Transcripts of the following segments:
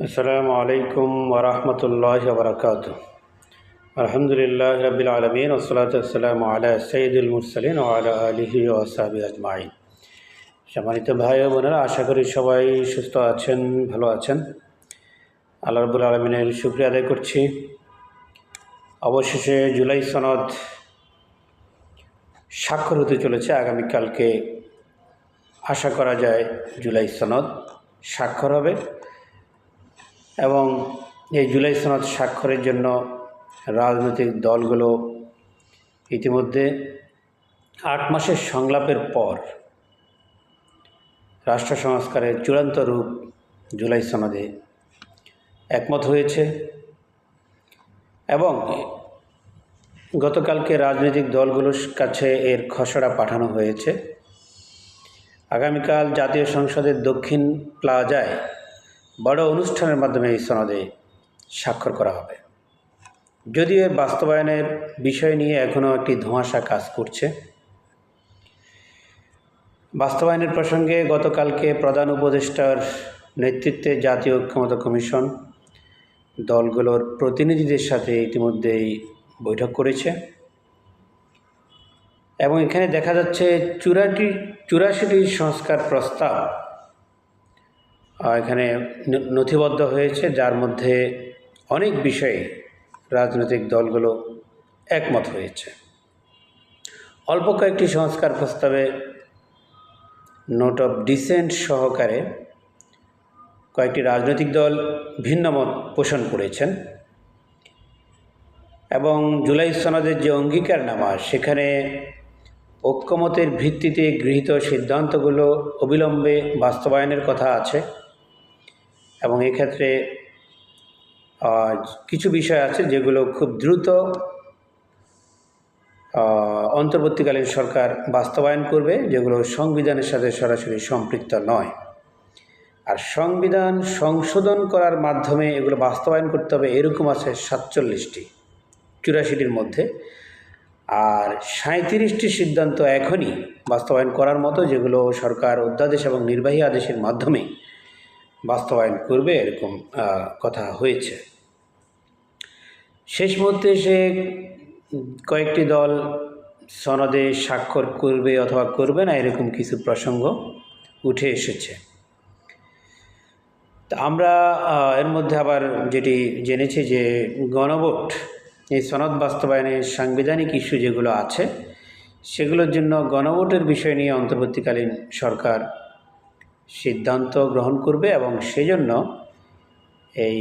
السلام عليكم ورحمة الله وبركاته الحمد لله رب العالمين والصلاة والسلام على سيد المرسلين وعلى آله وصحبه أجمعين সম্মানিত ভাই ও বোনেরা আশা করি সবাই সুস্থ আছেন ভালো আছেন আল্লাহ রবুল আলমিনের শুক্রিয়া আদায় করছি অবশেষে জুলাই সনদ স্বাক্ষর হতে চলেছে আগামীকালকে আশা করা যায় জুলাই সনদ স্বাক্ষর হবে এবং এই জুলাই সনদ স্বাক্ষরের জন্য রাজনৈতিক দলগুলো ইতিমধ্যে আট মাসের সংলাপের পর রাষ্ট্র সংস্কারের চূড়ান্ত রূপ জুলাই সনদে একমত হয়েছে এবং গতকালকে রাজনৈতিক দলগুলোর কাছে এর খসড়া পাঠানো হয়েছে। আগামীকাল জাতীয় সংসদের দক্ষিণ প্লাজায় বড় অনুষ্ঠানের মাধ্যমে এই সনদে স্বাক্ষর করা হবে। যদিও এর বাস্তবায়নের বিষয় নিয়ে এখনও একটি ধোঁয়াশা কাজ করছে। বাস্তবায়নের প্রসঙ্গে গতকালকে প্রধান উপদেষ্টার নেতৃত্বে জাতীয় ঐক্যমত কমিশন দলগুলোর প্রতিনিধিদের সাথে ইতিমধ্যেই বৈঠক করেছে। এবং এখানে দেখা যাচ্ছে চুরাটি, চুরাশিটি সংস্কার প্রস্তাব এখানে নথিবদ্ধ হয়েছে, যার মধ্যে অনেক বিষয়ে রাজনৈতিক দলগুলো একমত হয়েছে। অল্প কয়েকটি সংস্কার প্রস্তাবে নোট অফ ডিসেন্ট সহকারে কয়েকটি রাজনৈতিক দল ভিন্ন মত পোষণ করেছেন এবং জুলাই সনদের যে অঙ্গীকারনামা, সেখানে ঐক্যমতের ভিত্তিতে গৃহীত সিদ্ধান্তগুলো অবিলম্বে বাস্তবায়নের কথা আছে। এবং এক্ষেত্রে কিছু বিষয় আছে যেগুলো খুব দ্রুত অন্তর্বর্তীকালীন সরকার বাস্তবায়ন করবে, যেগুলো সংবিধানের সাথে সরাসরি সম্পৃক্ত নয়। আর সংবিধান সংশোধন করার মাধ্যমে এগুলো বাস্তবায়ন করতে হবে, এরকম আছে সাতচল্লিশটি, চুরাশিটির মধ্যে। আর সাঁত্রিশটি সিদ্ধান্ত এখনই বাস্তবায়ন করার মতো, যেগুলো সরকার অধ্যাদেশ এবং নির্বাহী আদেশের মাধ্যমে বাস্তবায়ন করবে এরকম কথা হয়েছে। শেষ মুহূর্তে সে কয়েকটি দল সনদে স্বাক্ষর করবে অথবা করবে না এরকম কিছু প্রসঙ্গ উঠে এসেছে। তা আমরা এর মধ্যে আবার যেটি জেনেছি যে গণভোট, এই সনদ বাস্তবায়নের সাংবিধানিক ইস্যু যেগুলো আছে, সেগুলোর জন্য গণভোটের বিষয় নিয়ে অন্তর্বর্তীকালীন সরকার সিদ্ধান্ত গ্রহণ করবে এবং সেজন্য এই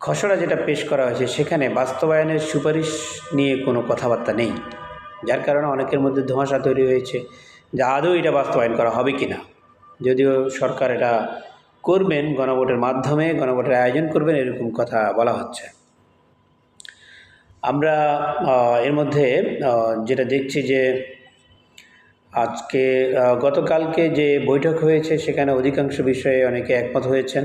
খসড়া যেটা পেশ করা হয়েছে সেখানে বাস্তবায়নের সুপারিশ নিয়ে কোনো কথাবার্তা নেই। যার কারণে অনেকের মধ্যে ধোঁয়াশা তৈরি হয়েছে যে আদৌ এটা বাস্তবায়ন করা হবে কি না যদিও সরকার এটা করবেন, গণভোটের মাধ্যমে গণভোটের আয়োজন করবেন, এরকম কথা বলা হচ্ছে। আমরা এর মধ্যে যেটা দেখছি যে আজকে গতকালকে যে বৈঠক হয়েছে সেখানে অধিকাংশ বিষয়ে অনেকে একমত হয়েছেন।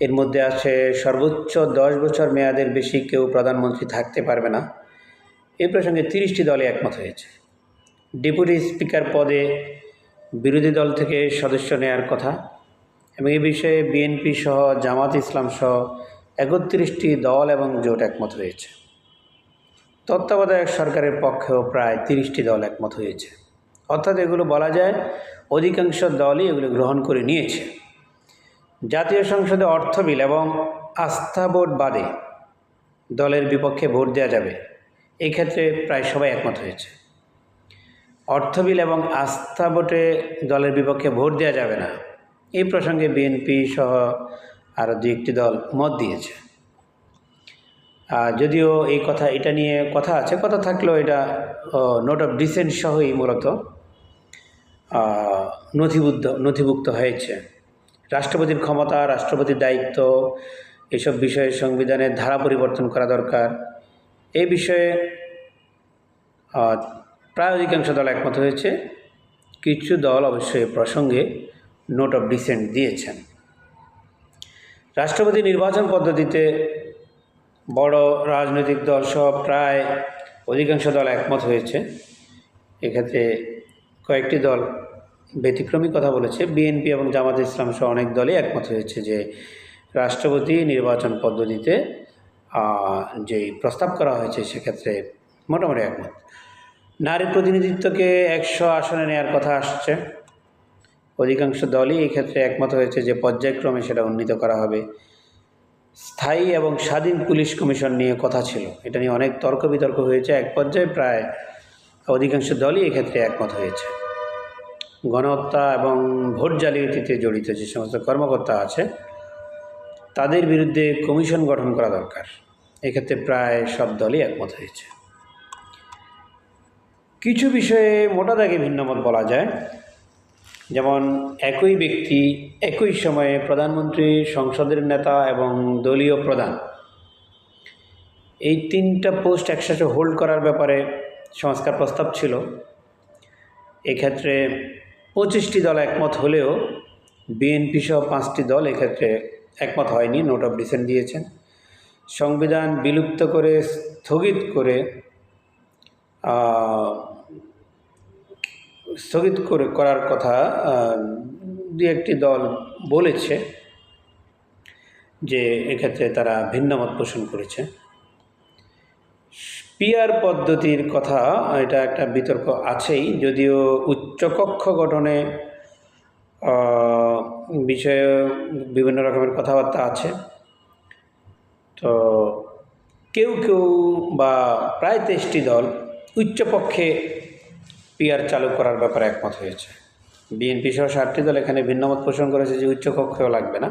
এর মধ্যে আছে, সর্বোচ্চ দশ বছর মেয়াদের বেশি কেউ প্রধানমন্ত্রী থাকতে পারবে না। এই প্রসঙ্গে তিরিশটি দলে একমত হয়েছে। ডেপুটি স্পিকার পদে বিরোধী দল থেকে সদস্য নেয়ার কথা এবং এই বিষয়ে বিএনপি সহ জামাত ইসলাম সহ একত্রিশটি দল এবং জোট একমত হয়েছে। তত্ত্বাবধায়ক সরকারের পক্ষেও প্রায় তিরিশটি দল একমত হয়েছে। অর্থাৎ এগুলো বলা যায় অধিকাংশ দলই এগুলো গ্রহণ করে নিয়েছে। জাতীয় সংসদে অর্থ বিল এবং আস্থা ভোট বাদে দলের বিপক্ষে ভোট দেওয়া যাবে। এক্ষেত্রে প্রায় সবাই একমত হয়েছে। অর্থ বিল এবং আস্থা ভোটে দলের বিপক্ষে ভোট দেওয়া যাবে না। এই প্রসঙ্গে বিএনপি সহ আরও দু একটি দল মত দিয়েছে। যদিও এই কথা, এটা নিয়ে কথা আছে, কথা থাকলেও এটা নোট অফ ডিসেন্ট সহই মূলত। নথিবুদ্ধ, নথিভুক্ত হয়েছে। রাষ্ট্রপতির ক্ষমতা, রাষ্ট্রপতির দায়িত্ব, এসব বিষয়ে সংবিধানের ধারা পরিবর্তন করা দরকার। এই বিষয়ে প্রায় অধিকাংশ দল একমত হয়েছে। কিছু দল অবশ্যই প্রসঙ্গে নোট অফ ডিসেন্ট দিয়েছেন। রাষ্ট্রপতি নির্বাচন পদ্ধতিতে বড় রাজনৈতিক দল সহ প্রায় অধিকাংশ দল একমত হয়েছে। এক্ষেত্রে কয়েকটি দল ব্যতিক্রমী কথা বলেছে। বিএনপি এবং জামাত ইসলাম সহ অনেক দলই একমত হয়েছে যে রাষ্ট্রপতি নির্বাচন পদ্ধতিতে যেই প্রস্তাব করা হয়েছে সেক্ষেত্রে মোটামুটি একমত। নারী প্রতিনিধিত্বকে একশো আসনে নেওয়ার কথা আসছে। অধিকাংশ দলই এই ক্ষেত্রে একমত হয়েছে যে পর্যায়ক্রমে সেটা উন্নীত করা হবে। স্থায়ী এবং স্বাধীন পুলিশ কমিশন নিয়ে কথা ছিল। এটা নিয়ে অনেক তর্ক বিতর্ক হয়েছে। এক পর্যায়ে প্রায় অধিকাংশ দলই এক্ষেত্রে একমত হয়েছে। গণহত্যা এবং ভোট জালিয়াতিতে জড়িত যে সমস্ত কর্মকর্তা আছে, তাদের বিরুদ্ধে কমিশন গঠন করা দরকার। এক্ষেত্রে প্রায় সব দলই একমত হয়েছে। কিছু বিষয়ে মোটা দাগে ভিন্নমত বলা যায়। যেমন, একই ব্যক্তি একই সময়ে প্রধানমন্ত্রী, সংসদের নেতা এবং দলীয় প্রধান। এই তিনটা পোস্ট একসাথে হোল্ড করার ব্যাপারে সংস্কার প্রস্তাব ছিল। এক্ষেত্রে পঁচিশটি দল একমত হলেও বিএনপি সহ পাঁচটি দল এক্ষেত্রে একমত হয়নি নোট অফ ডিসেন্ট দিয়েছেন। সংবিধান বিলুপ্ত করে, স্থগিত করে স্থগিত করে করার কথা দু একটি দল বলেছে যে এক্ষেত্রে তারা ভিন্নমত পোষণ করেছে। পিয়ার পদ্ধতির কথা, এটা একটা বিতর্ক আছেই, যদিও উচ্চকক্ষ গঠনে বিষয়ে বিভিন্ন রকমের কথাবার্তা আছে। তো কেউ কেউ বা প্রায় তেইশটি দল উচ্চপক্ষে পিয়ার চালু করার ব্যাপারে একমত হয়েছে। বিএনপি সহ ষাটটি দল এখানে ভিন্নমত পোষণ করেছে যে উচ্চকক্ষেও লাগবে না।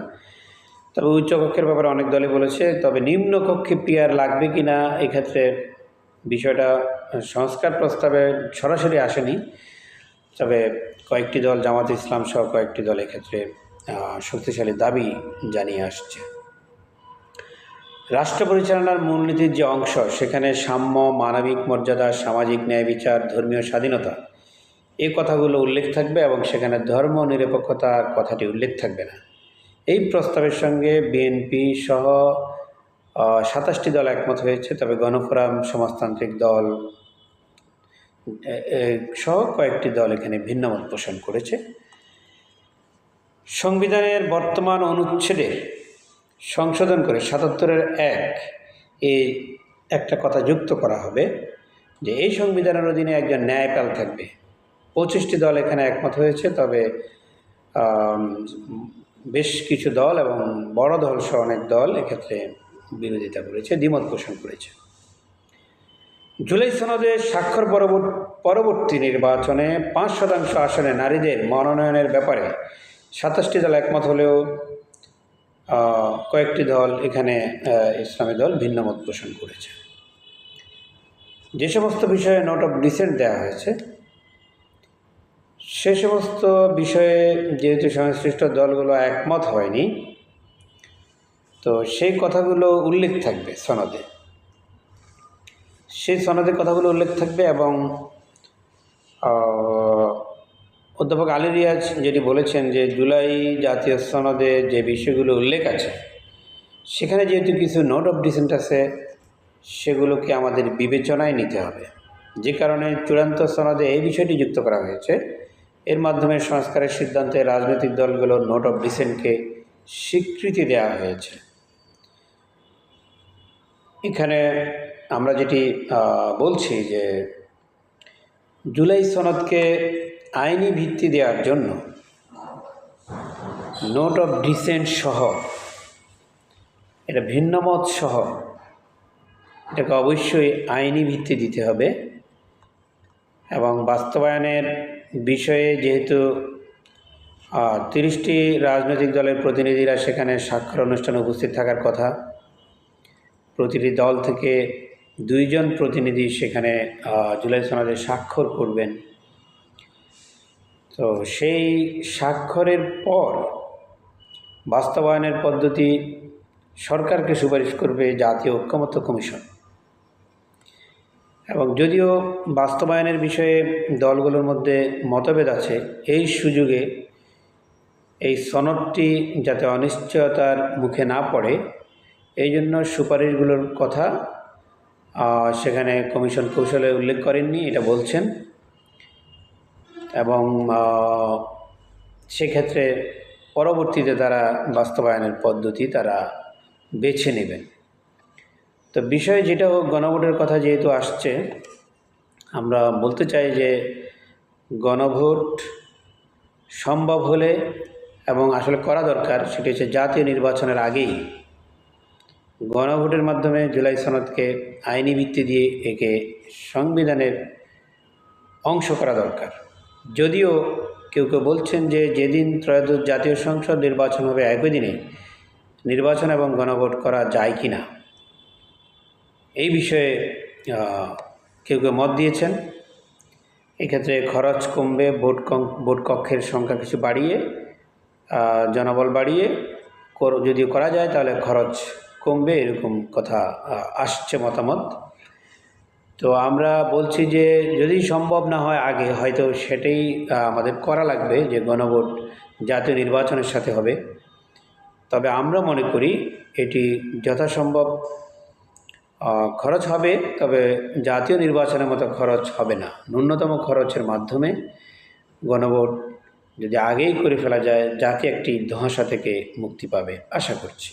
তবে উচ্চকক্ষের ব্যাপারে অনেক দলই বলেছে, তবে নিম্নকক্ষে পিয়ার লাগবে কি না এক্ষেত্রে বিষয়টা সংস্কার প্রস্তাবে সরাসরি আসেনি, তবে কয়েকটি দল, জামাত ইসলাম সহ কয়েকটি দল এক্ষেত্রে শক্তিশালী দাবি জানিয়ে আসছে। রাষ্ট্র পরিচালনার মূলনীতির যে অংশ, সেখানে সাম্য, মানবিক মর্যাদা, সামাজিক ন্যায় বিচার, ধর্মীয় স্বাধীনতা, এই কথাগুলো উল্লেখ থাকবে এবং সেখানে ধর্ম নিরপেক্ষতার কথাটি উল্লেখ থাকবে না। এই প্রস্তাবের সঙ্গে বিএনপি সহ সাতাশটি দল একমত হয়েছে, তবে গণফোরাম, সমাজতান্ত্রিক দল, এ- এ- সহ কয়েকটি দল এখানে ভিন্নমত পোষণ করেছে। সংবিধানের বর্তমান অনুচ্ছেদে সংশোধন করে সাতাত্তরের এক এই একটা কথা যুক্ত করা হবে যে এই সংবিধানের অধীনে একজন ন্যায়পাল থাকবে। পঁচিশটি দল এখানে একমত হয়েছে, তবে বেশ কিছু দল এবং বড় দল সহ অনেক দল এক্ষেত্রে বিরোধিতা করেছে, দ্বিমত পোষণ করেছে। জুলাই সনদে স্বাক্ষর পরবর্তী নির্বাচনে পাঁচ শতাংশ আসনে নারীদের মনোনয়নের ব্যাপারে সাতাশটি দল একমত হলেও কয়েকটি দল এখানে ইসলামী দল ভিন্নমত পোষণ করেছে। যে সমস্ত বিষয়ে নোট অফ ডিসেন্ট দেওয়া হয়েছে, সে সমস্ত বিষয়ে যেহেতু সংশ্লিষ্ট দলগুলো একমত হয়নি তো সেই কথাগুলো উল্লেখ থাকবে সনদে। সেই সনদে কথাগুলো উল্লেখ থাকবে এবং অধ্যাপক আলী রিয়াজ যেটি বলেছেন যে জুলাই জাতীয় সনদে যে বিষয়গুলো উল্লেখ আছে, সেখানে যেহেতু কিছু নোট অফ ডিসেন্ট আছে, সেগুলোকে আমাদের বিবেচনায় নিতে হবে। যে কারণে চূড়ান্ত সনদে এই বিষয়টি যুক্ত করা হয়েছে। এর মাধ্যমে সংস্কারের সিদ্ধান্তে রাজনৈতিক দলগুলোর নোট অফ ডিসেন্টকে স্বীকৃতি দেওয়া হয়েছে। এখানে আমরা যেটি বলছি যে জুলাই সনদকে আইনি ভিত্তি দেওয়ার জন্য নোট অফ ডিসেন্ট সহ, এটা ভিন্নমত সহ, এটাকে অবশ্যই আইনি ভিত্তি দিতে হবে এবং বাস্তবায়নের বিষয়ে যেহেতু তিরিশটি রাজনৈতিক দলের প্রতিনিধিরা সেখানে স্বাক্ষর অনুষ্ঠানে উপস্থিত থাকার কথা প্রতিটি দল থেকে দুইজন প্রতিনিধি সেখানে জুলাই সনদে স্বাক্ষর করবেন। তো সেই স্বাক্ষরের পর বাস্তবায়নের পদ্ধতি সরকারকে সুপারিশ করবে জাতীয় ঐক্যমত্য কমিশন। এবং যদিও বাস্তবায়নের বিষয়ে দলগুলোর মধ্যে মতভেদ আছে, এই সুযোগে এই সনদটি যাতে অনিশ্চয়তার মুখে না পড়ে এই জন্য সুপারিশগুলোর কথা সেখানে কমিশন কৌশলে উল্লেখ করেননি, এটা বলছেন। এবং সেক্ষেত্রে পরবর্তীতে তারা বাস্তবায়নের পদ্ধতি তারা বেছে নেবেন। তো বিষয় যেটা হোক, গণভোটের কথা যেহেতু আসছে, আমরা বলতে চাই যে গণভোট সম্ভব হলে এবং আসলে করা দরকার, সেটি হচ্ছে জাতীয় নির্বাচনের আগেই গণভোটের মাধ্যমে জুলাই সনদকে আইনি ভিত্তি দিয়ে একে সংবিধানের অংশ করা দরকার। যদিও কেউ কেউ বলছেন যে যেদিন ত্রয়োদশ জাতীয় সংসদ নির্বাচন হবে একই দিনে, নির্বাচন এবং গণভোট করা যায় কি না এই বিষয়ে কেউ কেউ মত দিয়েছেন। এক্ষেত্রে খরচ কমবে, ভোট ভোট কক্ষের সংখ্যা কিছু বাড়িয়ে জনবল বাড়িয়ে যদি করা যায়, তাহলে খরচ কমবে, এরকম কথা আসছে মতামত। তো আমরা বলছি যে, যদি সম্ভব না হয় আগে, হয়তো সেটাই আমাদের করা লাগবে যে, গণভোট জাতীয় নির্বাচনের সাথে হবে। তবে আমরা মনে করি এটি যথাসম্ভব খরচ হবে, তবে জাতীয় নির্বাচনের মতো খরচ হবে না। ন্যূনতম খরচের মাধ্যমে গণভোট যদি আগেই করে ফেলা যায়, জাতি একটি ধোঁয়াশা থেকে মুক্তি পাবে, আশা করছি।